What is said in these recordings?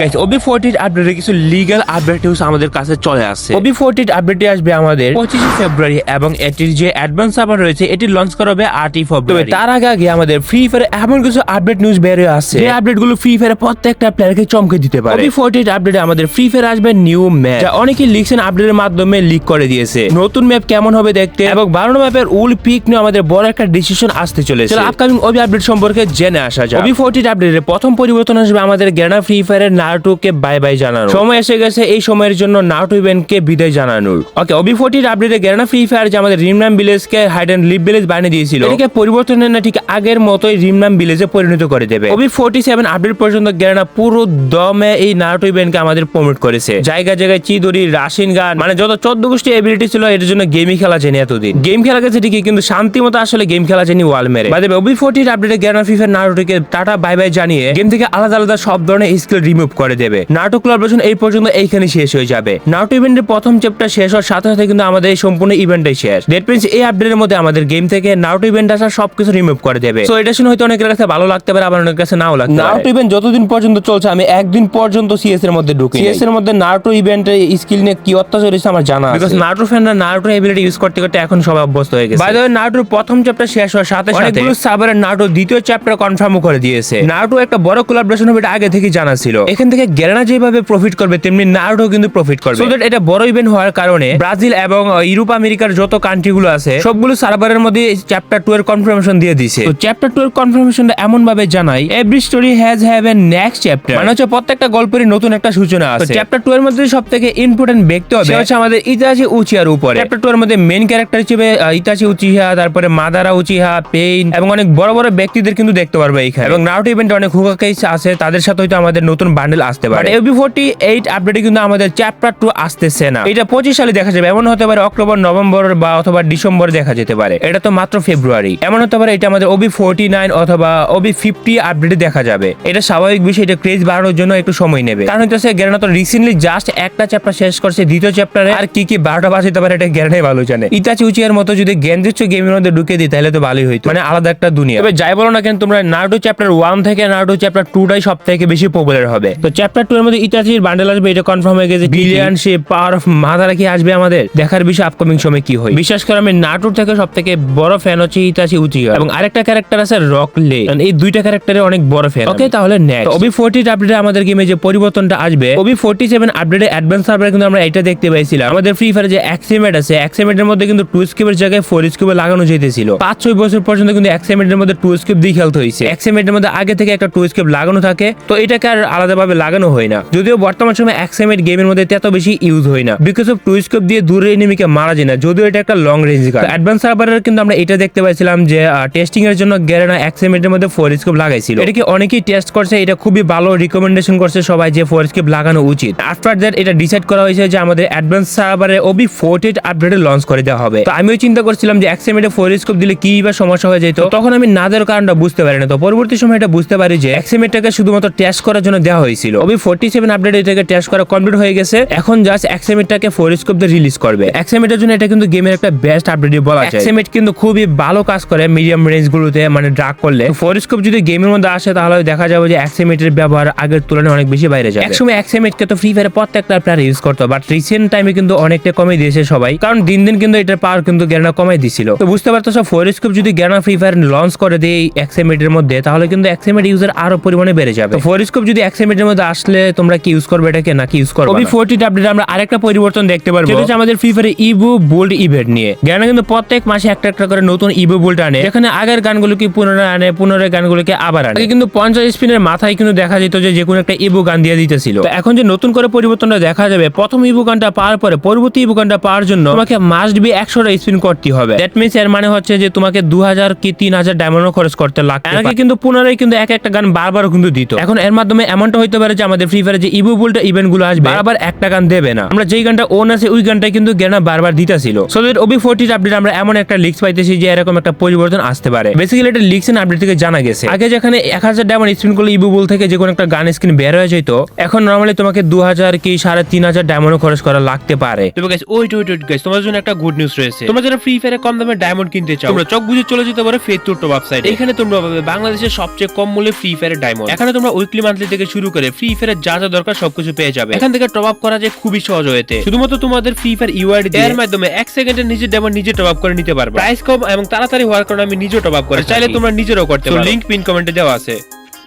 Guys Obi fourteen আপডেটে কিছু legal update news আমাদের কাছে চলে আসছে। ওবি ফোরটিন আপডেটে আসবে আমাদের। পঁচিশে ফেব্রুয়ারি এবং এটির যে অ্যাডভান্স সার্ভার রয়েছে এটি লঞ্চ করা হবে আটই ফেব্রুয়ারি তার আগে আগে আমাদের ফ্রি ফায়ার এমন কিছু আপডেট নিউজ বের হয়ে আসছে। যে আপডেটগুলো ফ্রি ফায়ার প্রত্যেকটা প্লেয়ারকে চমকে দিতে পারে। ওবি ফোরটিন আপডেটে আমাদের ফ্রি ফায়ার আসবে নিউ ম্যাপ যা অনেকেই লিখছেন আপডেটের মাধ্যমে লিক করে দিয়েছে। নতুন ম্যাপ কেমন হবে দেখতে এবং বারো ম্যাপের উল পিক নিয়ে আমাদের বড় একটা ডিসিশন আসতে চলেছে। আপকামিং ওবি আপডেট সম্পর্কে জেনে আসা যায় ওবি ফোরটিন আপডেটের প্রথম পরিবর্তন আসবে আমাদের গ্যানা ফ্রি ফায়ারের নারুটোকে বাই বাই জানানো সময় এসে গেছে এই সময়ের জন্য নারুটো ইভেন্টকে বিদায় জানানোর। ওকে ওবি ফোরটিন আপডেটে গ্যানা ফ্রি ফায়ার যে আমাদের রিমনাম ভিলেজকে হাইড অ্যান্ড লিভ ভিলেজ বানিয়ে দিয়েছিল এটাকে পরিবর্তনের না ঠিক আগের মতোই রিমনাম ভিলেজে পরিণত করে দেবে। ওবি ফোরটি সেভেন আপডেট পর্যন্ত গ্যানা পুরো দমে এই নারুটো ইভেন্টকে আমাদের প্রমোট করেছে। জায়গা জায়গায় চিদরি রাশিন গান মানে যত চোদ্দ গোষ্ঠী এবিলিটি ছিল এর জন্য গেমই খেলা জানি এতদিন। গেম খেলা গেছে ঠিকই কিন্তু শান্তি মতো আসলে গেম খেলা জানি ওয়াল মেরে। বাদে ওবি ফোরটির আপডেটে গ্যানা ফিফার নারুটোকে টাটা বাই বাই জানিয়ে গেম থেকে আলাদা আলাদা সব ধরনের স্কিল রিমুভ করে দেবে। নাটক কোলাবোরেশন এই পর্যন্ত এইখানে শেষ হয়ে যাবে। নাটক ইভেন্টের প্রথম চ্যাপ্টার শেষ হওয়ার সাথে সাথে কিন্তু আমাদের এই সম্পূর্ণ ইভেন্টটাই শেষ। ডেট মিনস এই আপডেটের মধ্যে আমাদের গেম থেকে নাটক ইভেন্ট আসা সবকিছু রিমুভ করে দেবে। তো এটা শুনে হয়তো অনেকের কাছে ভালো লাগতে পারে আবার অনেকের কাছে নাও লাগতে পারে। নাটক ইভেন্ট যতদিন পর্যন্ত চলছে আমি একদিন পর্যন্ত সিএস এর মধ্যে ঢুকি সিএস এর মধ্যে নাটক ইভেন্টের স্কিল নিয়ে কি অত্যাচার হয়েছে আমার জানা বিকজ নাটক ফ্যানরা নাটক এবিলিটি ইউজ করতে করতে এখন সবাই অভ্যস্ত হয়ে গেছে। বাই দ্য নাটুর প্রথম চ্যাপ্টার শেষ হওয়ার সাথে সাথে অনেকগুলো সাবারের নাটু দ্বিতীয় চ্যাপ্টার কনফার্ম করে দিয়েছে। নাটু একটা বড় কোলাবোরেশন হবে এটা আগে থেকে জানা ছিল। এখান থেকে গেরানা যেভাবে প্রফিট করবে তেমনি নারুটো কিন্তু প্রফিট করবে। সো দ্যাট এটা বড় ইভেন্ট হওয়ার কারণে ব্রাজিল এবং ইউরোপ আমেরিকার যত কান্ট্রি গুলো আছে সবগুলো সার্ভারের মধ্যে চ্যাপ্টার টু এর কনফার্মেশন দিয়ে দিছে তো চ্যাপ্টার টু এর কনফার্মেশনটা এমন ভাবে জানাই every story has have a next chapter মানে হচ্ছে প্রত্যেকটা গল্পেরই নতুন একটা সূচনা আছে। চ্যাপ্টার টু এর মধ্যে সব থেকে ইম্পর্টেন্ট ব্যক্তি হবে হচ্ছে আমাদের ইতাচি উচিয়ার উপরে। চ্যাপ্টার টু এর মধ্যে মেইন ক্যারেক্টার হিসেবে ইতাচি উচিহা তারপরে মাদারা উচিহা পেইন এবং অনেক বড় বড় ব্যক্তিদের কিন্তু দেখতে পারবে এখানে এবং নাউট ইভেন্টে অনেক হুকা কেস আছে তাদের সাথে হয়তো আমাদের নতুন বান্ডেল আসতে পারে। এবি ফোর্টি এইট আপডেটে কিন্তু আমাদের চ্যাপ্টার টু আসতেছে না। এটা পঁচিশ সালে দেখা যাবে এমন হতে পারে অক্টোবর নভেম্বর বা অথবা ডিসেম্বর দেখা যেতে পারে। এটা তো মাত্র ফেব্রুয়ারি এমন হতে পারে এটা আমাদের ওবি ফোর্টি নাইন অথবা ওবি ফিফটি আপডেটে দেখা যাবে। এটা স্বাভাবিক বিষয় এটা ক্রেজ বাড়ানোর জন্য একটু সময় নেবে। কারণ হচ্ছে গ্যারানা তো রিসেন্টলি জাস্ট একটা চ্যাপ্টার শেষ করছে দ্বিতীয় চ্যাপ্টারে আর কি কি বারোটা বাজাতে পারে এটা গ্যারানাই ভালো জানে। ইতাচি উচিয়ার মতো যদি গেন্দিচ্ছ গেমের মধ্যে ঢুকে দিই তাহলে তো ভালোই হইতো। মানে আলাদা একটা দুনিয়া। তবে যাই বলো না কেন তোমরা নারুটো চ্যাপ্টার ওয়ান থেকে নারুটো চ্যাপ্টার টু টুটাই সব থেকে বেশি পপুলার হবে। তো চ্যাপ্টার টু এর মধ্যে ইতাচির বান্ডেল আসবে এটা কনফার্ম হয়ে গেছে বিলিয়ন সে পাওয়ার অফ মাদারা কি আসবে আমাদের? দেখার বিষয় আপকামিং সময় কি হয়। বিশেষ করে আমি নাটুর থেকে সব থেকে বড় ফ্যান হচ্ছে ইতাচি উচিয়া এবং আরেকটা ক্যারেক্টার আছে রক লে এই দুইটা ক্যারেক্টারের অনেক বড় ফ্যান ওকে তাহলে নেক্সট ওবি ফোর্টি আপডেটে আমাদের গেমে যে পরিবর্তনটা আসবে ওবি ফোর্টি সেভেন আপডেটে অ্যাডভান্স সার্ভারে কিন্তু আমরা এটা দেখতে পাইছিলাম। আমাদের ফ্রি ফায়ার যে অ্যাক্সিমেট আছে অ্যাক্সিমেটের মধ্যে কিন্তু টু স্কিপের জায়গায় ফোর স্কিপে লাগানো যেতেছিল। পাঁচ ছয় বছর পর্যন্ত কিন্তু অ্যাক্সিমেটের মধ্যে টু স্কিপ দিয়ে খেলতে হয়েছে। অ্যাক্সিমেটের মধ্যে আগে থেকে একটা টু স্কিপ লাগানো থাকে। তো এটাকে আর আলাদাভাবে লাগানো হয় না। যদিও বর্তমান সময় অ্যাক্সিমেট গেমের মধ্যে এত বেশি ইউজ হয় না। বিকজ অফ টু স্কিপ দিয়ে দূরে এনিমিকে মারা যায় না, যদিও এটা একটা লং রেঞ্জ গান অ্যাডভান্স সার্ভারের কিন্তু আমরা এটা দেখতে পাইছিলাম যে টেস্টিং এর জন্য গ্যারেনা অ্যাক্সিমেটের মধ্যে ফোর স্কিপ লাগাইছিল। এটা কি অনেকেই টেস্ট করছে, এটা খুবই ভালো রিকমেন্ডেশন করছে সবাই যে ফোর স্কিপ লাগানো উচিত। আফটার দ্যাট এটা ডিসাইড করা হয়েছে যে আমাদের অ্যাডভান্স সার্ভারে ওবি ফোর্টি আপডেটে লঞ্চ করে দেওয়া হবে। তো আমিও চিন্তা করছিলাম যে অ্যাক্সিমেটে ফোর স্কিপ দিলে কি বা সমস্যা হয়ে যেত। তখন আমি নাদের কারণটা বুঝতে পারি না তো পরবর্তী সময় এটা বুঝতে পারি যে অ্যাক্সিমেটটাকে শুধুমাত্র টেস্ট করার জন্য দেওয়া হয়েছিল ওবি ফোর্টি সেভেন আপডেট এটাকে টেস্ট করা কমপ্লিট হয়ে গেছে। এখন জাস্ট অ্যাক্সিমেটটাকে ফোর স্কোপ দিয়ে রিলিজ করবে। অ্যাক্সিমেটের জন্য এটা কিন্তু গেমের একটা বেস্ট আপডেট বলা যায়। অ্যাক্সিমেট কিন্তু খুবই ভালো কাজ করে মিডিয়াম রেঞ্জ গুলোতে মানে ড্রাগ করলে। ফোর স্কোপ যদি গেমের মধ্যে আসে তাহলে দেখা যাবে যে অ্যাক্সিমেটের ব্যবহার আগের তুলনায় অনেক বেশি বাইরে যাবে। একসময় অ্যাক্সিমেটকে তো ফ্রি ফায়ারে প্রত্যেকটা প্লেয়ার ইউজ করতো বাট রিসেন্ট টাইমে কিন্তু অনেকটা কমে দিয়েছে সবাই। কারণ দিন দিন কিন্তু এটার পাওয়ার কিন্তু গ্যানা কমাই দিছিল। তো বুঝতে পারতো সব ফোর স্কোপ যদি গ্যানা ফ্রি ফায়ার লঞ্চ করে দেয় এই অ্যাক্সিমেটের মধ্যে তাহলে কিন্তু অ্যাক্সিমেট ইউজার আরও পরিমাণে বেড়ে যাবে। ফোর স্কোপ যদি অ্যাক্সিমেটের মধ্যে আসলে তোমরা কি ইউজ করবে এটাকে নাকি ইউজ করবে ওবি ফোরটি আপডেট আমরা আরেকটা পরিবর্তন দেখতে পারব। সেটা হচ্ছে আমাদের ফ্রি ফায়ারে ইবু বোল্ড ইভেন্ট নিয়ে। গ্যানা কিন্তু প্রত্যেক মাসে একটা একটা করে নতুন ইবু বোল্ড আনে যেখানে আগের গানগুলোকে পুনরায় আনে পুনরায় গানগুলোকে আবার আনে। কিন্তু পঞ্চাশ স্পিনের মাথায় কিন্তু দেখা যেত যে যে কোনো একটা ইবু গান দিয়ে দিতেছিল। তো এখন যে নতুন করে পরিবর্তনটা দেখা যাবে প্রথম ইবু গানটা পাওয়ার পরে পরবর্তী ইবু গানটা পাওয়ার জন্য তোমাকে মাস্ট বি একশোটা স্পিন করতে হবে। দ্যাট মিনস এর মানে হচ্ছে যে তোমাকে দু হাজার কি তিন হাজার ডায়মন্ড খরচ করতে লাগবে আগে কিন্তু পুনরায় কিন্তু এক একটা গান বারবার কিন্তু দিত। এখন এর মাধ্যমে এমনটা হইতে পারে যে আমাদের ফ্রি ফায়ারে যে ইবু বোল্টা ইভেন্টগুলো আসবে বারবার একটা গান দেবে না। আমরা যেই গানটা ওন আছে ওই গানটা কিন্তু গেনা বারবার দিতেছিল। So that OB forty update আমরা এমন একটা লিক্স পাইতেছি যে এরকম একটা পরিবর্তন আসতে পারে। বেসিক্যালি এটা লিক্স এন্ড আপডেট থেকে জানা গেছে। আগে যেখানে এক হাজার ডায়মন্ড স্পিন করলে ইবু বল থেকে যে কোনো একটা গান স্ক্রিন বের হয়ে যেত এখন নর্মালি তোমাকে দু হাজার কি সাড়ে তিন হাজার ডায়মন্ড খরচ করা লাগতে পারে। তবে গাইস ওইট ওইট গাইস তোমার জন্য একটা গুড নিউজ রয়েছে। তোমরা যারা ফ্রি ফায়ারে কম দামে ডায়মন্ড কিনতে চাও তোমরা চোখ বুঝে চলে যেতে পারো ফেস টুর টপ ওয়েবসাইট এখানে তোমরা পাবে বাংলাদেশের সবচেয়ে কম মূল্যে ফ্রি ফায়ারের ডায়মন্ড এখানে তোমরা উইকলি মান্থলি থেকে শুরু করে ফ্রি ফায়ার যা যা দরকার সবকিছু পেয়ে যাবে। এখান থেকে টপ আপ করা যায় খুবই সহজ হয়েতে শুধুমাত্র তোমাদের ফ্রি ফায়ার ইউআইডি এর মাধ্যমে এক সেকেন্ডের নিজে ডেমো নিজে টপ আপ করে নিতে পারবে। প্রাইস কম এবং তাড়াতাড়ি হওয়ার কারণে আমি নিজে টপ আপ করে চাইলে তোমরা নিজেরও করতে পারো। লিংক পিন কমেন্টে দেওয়া আছে।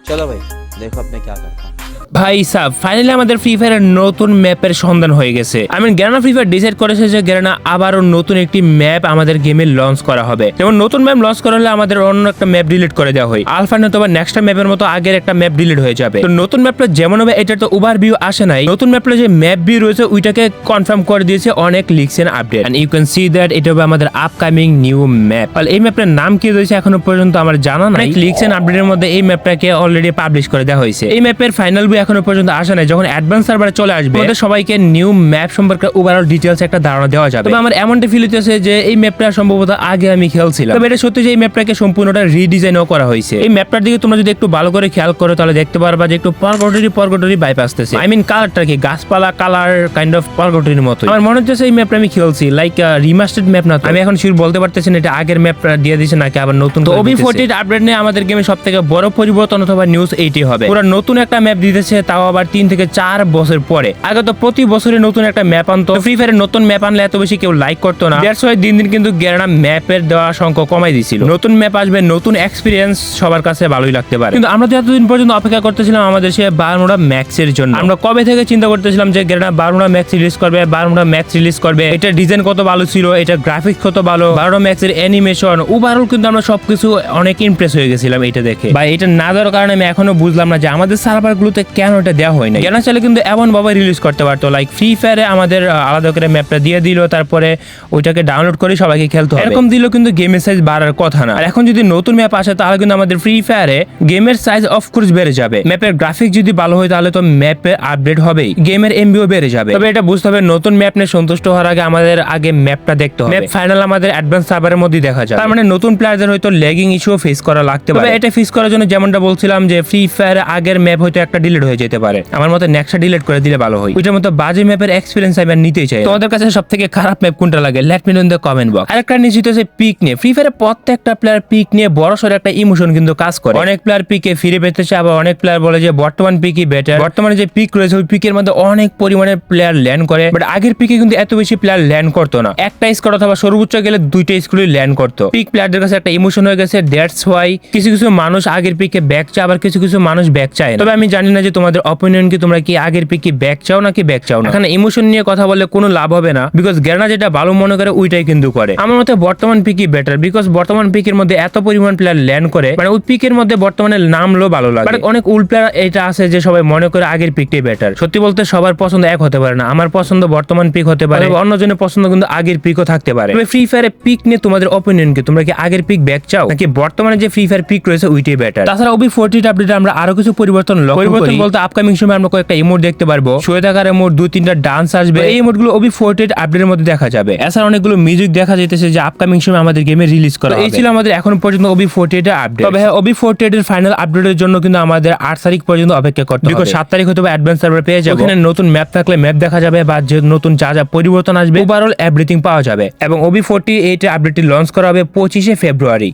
চলো ভাই দেখো আপনি কি করতে ভাই সাহ ফাইনালি আমাদের ফ্রি ফায়ারের নতুন ম্যাপের সন্ধান হয়ে গেছে। আমি গ্যারানা ফ্রি ফায়ার ডিসাইড করেছে যে গ্যারানা আবারও নতুন একটি ম্যাপ আমাদের গেমে লঞ্চ করা হবে। যেমন নতুন ম্যাপ লঞ্চ করা হলে আমাদের অন্য একটা ম্যাপ ডিলিট করে দেওয়া হয়। আলফা নতুবা নেক্সট ম্যাপের মতো আগের একটা ম্যাপ ডিলিট হয়ে যাবে। তো নতুন ম্যাপটা যেমন হবে এটা তো ওভার ভিউ আসে নাই। নতুন ম্যাপটা যে ম্যাপ ভিউ রয়েছে, ওইটাকে কনফার্ম করে দিয়েছে অনেক and update and you can see that এটা হবে আমাদের আপকামিং নিউ ম্যাপ এই ম্যাপটার নাম কি রয়েছে এখনও পর্যন্ত আমার জানা নাই। এন্ড আপডেটের মধ্যে এই ম্যাপটাকে অলরেডি পাবলিশ করে দেওয়া হয়েছে। এই ম্যাপের ফাইনাল ভিউ এখনও পর্যন্ত আসে নাই। যখন অ্যাডভান্স সার্ভারে চলে আসবে আমাদের সবাইকে নিউ ম্যাপ সম্পর্কে ওভারঅল ডিটেলস একটা ধারণা দেওয়া যাবে। তবে আমার এমনটা ফিল হইতেছে যে এই ম্যাপটা সম্ভবত আগে আমি খেলছিলাম। তবে এটা সত্যি যে এই ম্যাপটাকে সম্পূর্ণটা রিডিজাইনও করা হয়েছে। এই ম্যাপটার দিকে তোমরা যদি একটু ভালো করে খেয়াল করো তাহলে দেখতে পারবা যে একটু পরগটরি পরগটরি বাইপ আসতেছে আই মিন কালারটা কি? গাছপালা কালার কাইন্ড অফ পরগটরির মতো আমার মনে হচ্ছে এই ম্যাপটা আমি খেলছি লাইক রিমাস্টার্ড ম্যাপ না আমি এখন শিওর বলতে পারতেছি না এটা আগের ম্যাপ দিয়ে দিয়েছে নাকি আবার নতুন তো ওবি ফোর্টি আপডেট নিয়ে আমাদের গেমে সব থেকে বড় পরিবর্তন অথবা নিউজ এইটি হবে। পুরো নতুন একটা ম্যাপ দিতেছে তাও আবার তিন থেকে চার বছর পরে। আগে তো প্রতি বছরে নতুন একটা ম্যাপ আনতো। ফ্রি ফায়ারের নতুন ম্যাপ আনলে এত বেশি কেউ লাইক করতো না। ওয়াই দিন দিন কিন্তু গেরানা ম্যাপের দেওয়া সংখ্যা কমাই দিছিল। নতুন ম্যাপ আসবে, নতুন এক্সপিরিয়েন্স সবার কাছে ভালোই লাগতে পারে। কিন্তু আমরা তো এতদিন পর্যন্ত অপেক্ষা করতেছিলাম আমাদের সে বারমুড়া ম্যাক্স এর জন্য। আমরা কবে থেকে চিন্তা করতেছিলাম যে গেরানা বারমুড়া ম্যাক্স রিলিজ করবে বারমুড়া ম্যাক্স রিলিজ করবে। এটা ডিজাইন কত ভালো ছিল, এটা গ্রাফিক্স কত ভালো। বারোটা ম্যাক্স এর অ্যানিমেশন ওভারঅল কিন্তু আমরা সবকিছু অনেক ইমপ্রেস হয়ে গেছিলাম এটা দেখে। বা এটা না দেওয়ার কারণে আমি এখনও বুঝলাম না যে আমাদের সার্ভার গুলোতে কেন এটা দেওয়া হয় না কেন চাইলে কিন্তু এমন ভাবে রিলিজ করতে পারতো লাইক ফ্রি ফায়ারে আমাদের আলাদা করে ম্যাপটা দিয়ে দিল তারপরে ওইটাকে ডাউনলোড করে সবাইকে খেলতে হবে। এরকম দিলেও কিন্তু গেমের সাইজ বাড়ার কথা না। আর এখন যদি নতুন ম্যাপ আসে তাহলে কিন্তু আমাদের ফ্রি ফায়ারে গেমের সাইজ অফ কোর্স বেড়ে যাবে। ম্যাপের গ্রাফিক যদি ভালো হয় তাহলে তো ম্যাপে আপডেট হবেই। গেমের এমবিও বেড়ে যাবে। তবে এটা বুঝতে হবে নতুন ম্যাপ নিয়ে সন্তুষ্ট হওয়ার আগে আমাদের আগে ম্যাপটা দেখতে হবে। ম্যাপ ফাইনাল আমাদের অ্যাডভান্স সার্ভারের মধ্যে দেখা যায় তার মানে নতুন প্লেয়ারদের হয়তো ল্যাগিং ইস্যু ফেস করা লাগতে পারে। তবে এটা ফেস করার জন্য যেমনটা বলছিলাম যে ফ্রি ফায়ার আগের ম্যাপ হয়তো একটা ডিলিট হয়ে যেতে পারে। আমার মতে নেক্সটটা ডিলিট করে দিলে ভালো হয়। ওইটার মতো বাজে ম্যাপের এক্সপিরিয়েন্স আমি নিতেই চাই তোমাদের কাছে সব থেকে খারাপ ম্যাপ কোনটা লাগে? Let me in the comment box আরেকটা নিশ্চিত হচ্ছে পিক নিয়ে। ফ্রি ফায়ারে প্রত্যেকটা প্লেয়ার পিক নিয়ে বড় সড় একটা ইমোশন কিন্তু কাজ করে। অনেক প্লেয়ার পিকে ফিরে পেতেছে আবার অনেক প্লেয়ার বলে যে বর্তমান পিকই বেটার বর্তমানে যে পিক রয়েছে, ওই পিকের মধ্যে অনেক পরিমাণে প্লেয়ার ল্যান্ড করে। বাট আগের পিকে কিন্তু এত বেশি প্লেয়ার ল্যান্ড করতো না। একটা স্কোর অথবা সর্বোচ্চ গেলে দুইটা স্কুলে ল্যান্ড করতো। পিক প্লেয়ারদের কাছে একটা ইমোশন হয়ে গেছে দ্যাটস ওয়াই কিছু কিছু মানুষ আগের পিকে ব্যাক চায়, আবার কিছু কিছু মানুষ ব্যাক চায়। তবে আমি জানি না যে তোমাদের অপিনিয়ন কি? তোমরা কি আগের পিকে ব্যাক চাও নাকি ব্যাক চাও না? এখানে ইমোশন নিয়ে কথা বললে কোনো লাভ হবে না বিকজ গ্যারানা যেটা ভালো মনে করে ওইটাই কিন্তু করে। আমার মতে বর্তমান পিকই বেটার বিকজ বর্তমান পিকের মধ্যে এত পরিমাণ প্লেয়ার ল্যান্ড করে মানে ওই পিকের মধ্যে বর্তমানে নামলো ভালো লাগে। But অনেক উল প্লেয়ার এটা আছে যে সবাই মনে করে আগের পিকটাই বেটার সত্যি বলতে সবার পছন্দ এক হতে পারে না আমার পছন্দ বর্তমান পিক হতে পারে। অন্যজনের পছন্দ কিন্তু আগের পিকও থাকতে পারে। তবে ফ্রি ফায়ারে পিক নিয়ে তোমাদের অপিনিয়ন কি? তোমরা কি আগের পিক ব্যাক চাও? নাকি বর্তমানে যে ফ্রি ফায়ার পিক রয়েছে ওইটাই বেটার তাছাড়া ওবি ফোরটি আপডেটে আমরা আরও কিছু পরিবর্তন লক্ষ্য পরিবর্তন বলতে আপকামিং সময় আমরা কয়েকটা ইমোট দেখতে পারব। শুয়ে থাকার ইমোট দুই তিনটা ডান্স আসবে। এই ইমোটগুলো ওবি ফোরটি আপডেটের মধ্যে দেখা যাবে। এছাড়া অনেকগুলো মিউজিক দেখা যেতেছে যে আপকামিং সময় আমাদের গেমে রিলিজ করা এই ছিল আমাদের এখন পর্যন্ত ওবি ফোরটি আপডেট তবে হ্যাঁ ওবি ফোরটি এর ফাইনাল আপডেটের জন্য কিন্তু আমাদের আট তারিখ পর্যন্ত অপেক্ষা করতে হবে। সাত তারিখ হয়তো অ্যাডভান্স সার্ভার পেয়ে যাবে। ওখানে নতুন ম্যাপ থাকলে ম্যাপ দেখা যাবে বা যে নতুন যা যা পরিবর্তন আসবে ওভারঅল এভরিথিং পাওয়া যাবে। এবং ওবি ফোর্টি এইট আপডেটটি লঞ্চ করা হবে পঁচিশে ফেব্রুয়ারি